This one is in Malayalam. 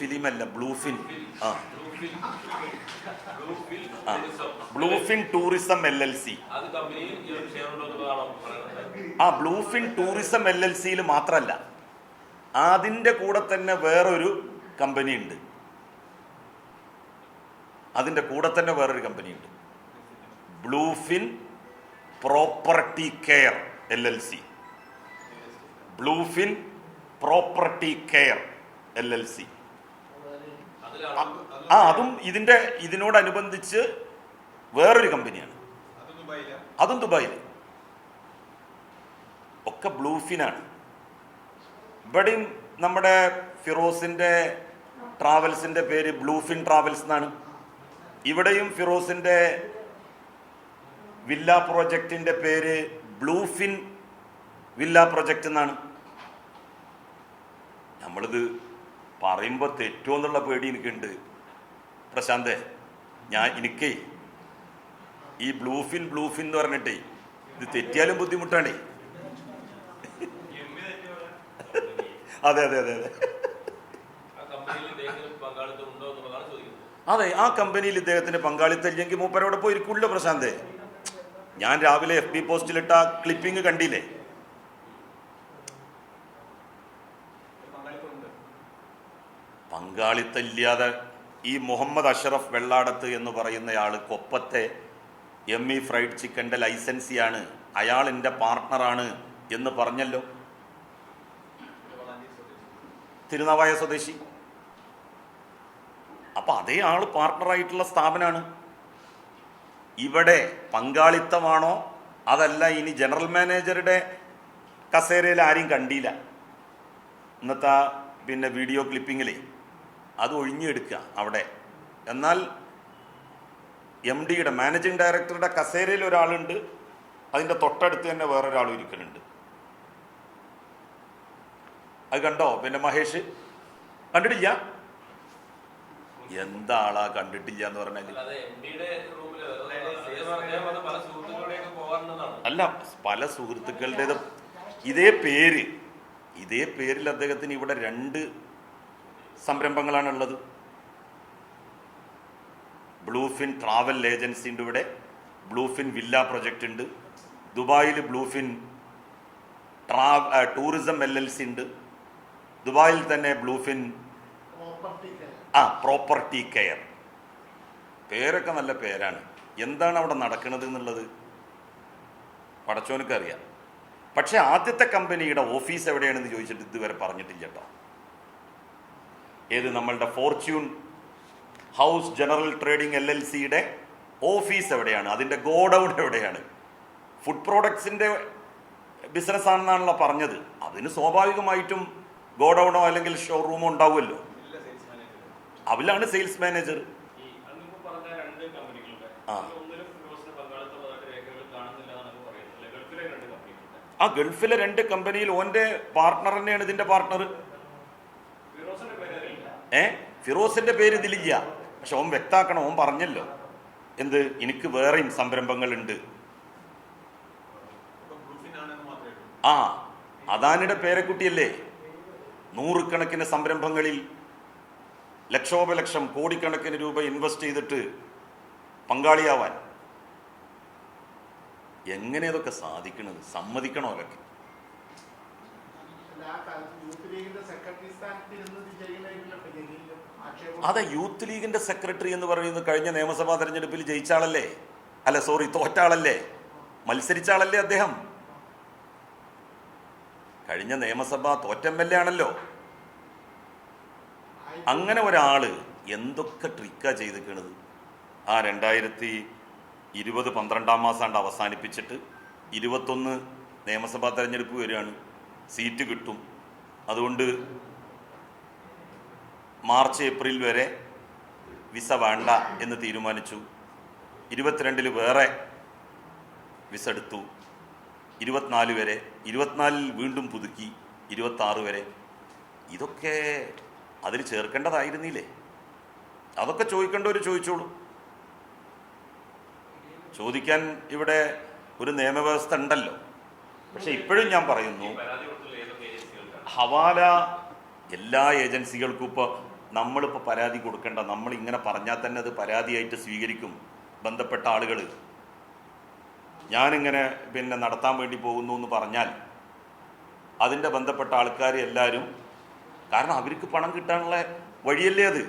ഫിലിം. അല്ല ബ്ലൂഫിൻ ആ bluefin tourism L L C. ആ ബ്ലൂഫിൻ ടൂറിസം എൽ എൽ സിയിൽ മാത്രമല്ല അതിന്റെ കൂടെ തന്നെ വേറൊരു കമ്പനി ഉണ്ട് അതിന്റെ കൂടെ തന്നെ വേറൊരു കമ്പനി ഉണ്ട് Bluefin property care L L C. Bluefin property care L L C. ആ അതും ഇതിന്റെ ഇതിനോടനുബന്ധിച്ച് വേറൊരു കമ്പനിയാണ്. അതും ദുബായിൽ. ഒക്കെ ബ്ലൂഫിനാണ്. ഇവിടെയും നമ്മുടെ ഫിറോസിന്റെ ട്രാവൽസിന്റെ പേര് ബ്ലൂഫിൻ ട്രാവൽസ് എന്നാണ്. ഇവിടെയും ഫിറോസിന്റെ വില്ല പ്രോജക്റ്റിന്റെ പേര് ബ്ലൂഫിൻ വില്ല പ്രോജക്റ്റ് എന്നാണ്. നമ്മളിത് പറയുമ്പോൾ തെറ്റോ എന്നുള്ള പേടി എനിക്കുണ്ട്. പ്രശാന്തേ ഞാൻ എനിക്ക് ഈ ബ്ലൂഫിൻ ബ്ലൂഫിൻ എന്ന് പറഞ്ഞിട്ടേ ഇത് തെറ്റിയാലും ബുദ്ധിമുട്ടാണേ. അതെ അതെ അതെ അതെ. അതെ ആ കമ്പനിയിൽ ഇദ്ദേഹത്തിന് പങ്കാളിത്തം ഇല്ലെങ്കിൽ മൂപ്പരോടെ പോയിരിക്കില്ല പ്രശാന്തേ. ഞാൻ രാവിലെ എഫ് ബി പോസ്റ്റിലിട്ട ക്ലിപ്പിംഗ് കണ്ടില്ലേ? പങ്കാളിത്തം ഇല്ലാതെ ഈ മുഹമ്മദ് അഷറഫ് വെള്ളാടത്ത് എന്ന് പറയുന്നയാൾ കൊപ്പത്തെ എം ഇ ഫ്രൈഡ് ചിക്കന്റെ ലൈസൻസിയാണ്. അയാൾ എന്റെ പാർട്ട്ണറാണ് എന്ന് പറഞ്ഞല്ലോ. തിരുനാവായ സ്വദേശി. അപ്പൊ അതേ ആൾ പാർട്ട്ണറായിട്ടുള്ള സ്ഥാപനമാണ് ഇവിടെ പങ്കാളിത്തമാണോ? അതല്ല ഇനി ജനറൽ മാനേജറുടെ കസേരയിൽ ആരും കണ്ടില്ല. ഇന്നത്തെ പിന്നെ വീഡിയോ ക്ലിപ്പിങ്ങിലേ അത് ഒഴിഞ്ഞെടുക്കുക അവിടെ. എന്നാൽ എം ഡിയുടെ മാനേജിങ് ഡയറക്ടറുടെ കസേരയിൽ ഒരാളുണ്ട് അതിന്റെ തൊട്ടടുത്ത് തന്നെ വേറൊരാളും ഇരിക്കുന്നുണ്ട്. അത് കണ്ടോ? പിന്നെ മഹേഷ്? കണ്ടിട്ടില്ല? എന്താളാ കണ്ടിട്ടില്ല എന്ന് പറഞ്ഞാൽ അല്ല പല സുഹൃത്തുക്കളുടേത് ഇതേ പേര്. ഇതേ പേരിൽ അദ്ദേഹത്തിന് ഇവിടെ രണ്ട് സംരംഭങ്ങളാണ് ഉള്ളത് ബ്ലൂഫിൻ ട്രാവൽ ഏജൻസി ഉണ്ട് ഇവിടെ. ബ്ലൂഫിൻ വില്ല പ്രൊജക്റ്റ് ഉണ്ട്. ദുബായിൽ ബ്ലൂഫിൻ ട്രാ ടൂറിസം എൽ എൽ സി ഉണ്ട്. ദുബായിൽ തന്നെ ബ്ലൂഫിൻ ആ പ്രോപ്പർട്ടി കെയർ പേരൊക്കെ നല്ല പേരാണ്. എന്താണ് അവിടെ നടക്കുന്നത് എന്നുള്ളത് പടച്ചോനക്കറിയാം പക്ഷേ ആദ്യത്തെ കമ്പനിയുടെ ഓഫീസ് എവിടെയാണെന്ന് ചോദിച്ചിട്ട് ഇതുവരെ പറഞ്ഞിട്ടില്ല കേട്ടോ. ഏത് നമ്മളുടെ Fortune House general trading L L സിയുടെ ഓഫീസ് എവിടെയാണ്? അതിന്റെ ഗോഡൗൺ എവിടെയാണ്? ഫുഡ് പ്രോഡക്ട്സിന്റെ ബിസിനസ് ആണെന്നാണല്ലോ പറഞ്ഞത്. അതിന് സ്വാഭാവികമായിട്ടും ഗോഡൗണോ അല്ലെങ്കിൽ ഷോറൂമോ ഉണ്ടാവുമല്ലോ. അവിലാണ് സെയിൽസ് മാനേജർ. ആ. ആ ഗൾഫിലെ രണ്ട് കമ്പനിയിൽ ഓന്റെ പാർട്ട്ണർ തന്നെയാണ് ഇതിന്റെ പാർട്ട്ണർ ഏ? ഫിറോസിന്റെ പേര് ഇതിലില്ല പക്ഷെ ഓം വ്യക്താക്കണം ഓം പറഞ്ഞല്ലോ. എന്ത്? എനിക്ക് വേറെയും സംരംഭങ്ങളുണ്ട്. ആ അദാനിയുടെ പേരക്കുട്ടിയല്ലേ? നൂറുകണക്കിന് സംരംഭങ്ങളിൽ ലക്ഷോപലക്ഷം കോടിക്കണക്കിന് രൂപ ഇൻവെസ്റ്റ് ചെയ്തിട്ട് പങ്കാളിയാവാൻ. എങ്ങനെ ഇതൊക്കെ സാധിക്കണത്? സമ്മതിക്കണോ അതൊക്കെ ആ കാലത്ത് യൂത്ത് ലീഗിന്റെ സെക്രട്ടറി സ്ഥാനത്തിരുന്ന് വിജയികളായിട്ടുള്ള ജലീലും ആക്ഷേപം അതെ യൂത്ത് ലീഗിന്റെ സെക്രട്ടറി എന്ന് പറയുന്നത് കഴിഞ്ഞ നിയമസഭാ തെരഞ്ഞെടുപ്പിൽ ജയിച്ചാളല്ലേ? അല്ല സോറി തോറ്റാളല്ലേ? മത്സരിച്ചാളല്ലേ അദ്ദേഹം? കഴിഞ്ഞ നിയമസഭ തോറ്റ എം എൽ എ ആണല്ലോ. അങ്ങനെ ഒരാൾ എന്തൊക്കെ ട്രിക്കാ ചെയ്തിക്കണത്? ആ രണ്ടായിരത്തി ഇരുപത് പന്ത്രണ്ടാം മാസമാണ്ട് അവസാനിപ്പിച്ചിട്ട് ഇരുപത്തൊന്ന് നിയമസഭാ തെരഞ്ഞെടുപ്പ് വരികയാണ്. സീറ്റ് കിട്ടും. അതുകൊണ്ട് മാർച്ച് ഏപ്രിൽ വരെ വിസ വേണ്ട എന്ന് തീരുമാനിച്ചു. ഇരുപത്തിരണ്ടിൽ വേറെ വിസ എടുത്തു. ഇരുപത്തിനാല് വരെ ഇരുപത്തിനാലിൽ വീണ്ടും പുതുക്കി ഇരുപത്താറ് വരെ. ഇതൊക്കെ അതിൽ ചേർക്കേണ്ടതായിരുന്നില്ലേ? അതൊക്കെ ചോദിക്കേണ്ടവർ ചോദിച്ചോളൂ. ചോദിക്കാൻ ഇവിടെ ഒരു നിയമവ്യവസ്ഥ ഉണ്ടല്ലോ. പക്ഷെ ഇപ്പോഴും ഞാൻ പറയുന്നു ഹവാല എല്ലാ ഏജൻസികൾക്കും ഇപ്പോൾ നമ്മളിപ്പോൾ പരാതി കൊടുക്കേണ്ട നമ്മൾ ഇങ്ങനെ പറഞ്ഞാൽ തന്നെ അത് പരാതിയായിട്ട് സ്വീകരിക്കും ബന്ധപ്പെട്ട ആളുകൾ ഞാനിങ്ങനെ പിന്നെ നടത്താൻ വേണ്ടി പോകുന്നു എന്ന് പറഞ്ഞാൽ അതിന്റെ ബന്ധപ്പെട്ട ആൾക്കാർ എല്ലാവരും കാരണം അവർക്ക് പണം കിട്ടാനുള്ള വഴിയല്ലേ അത്.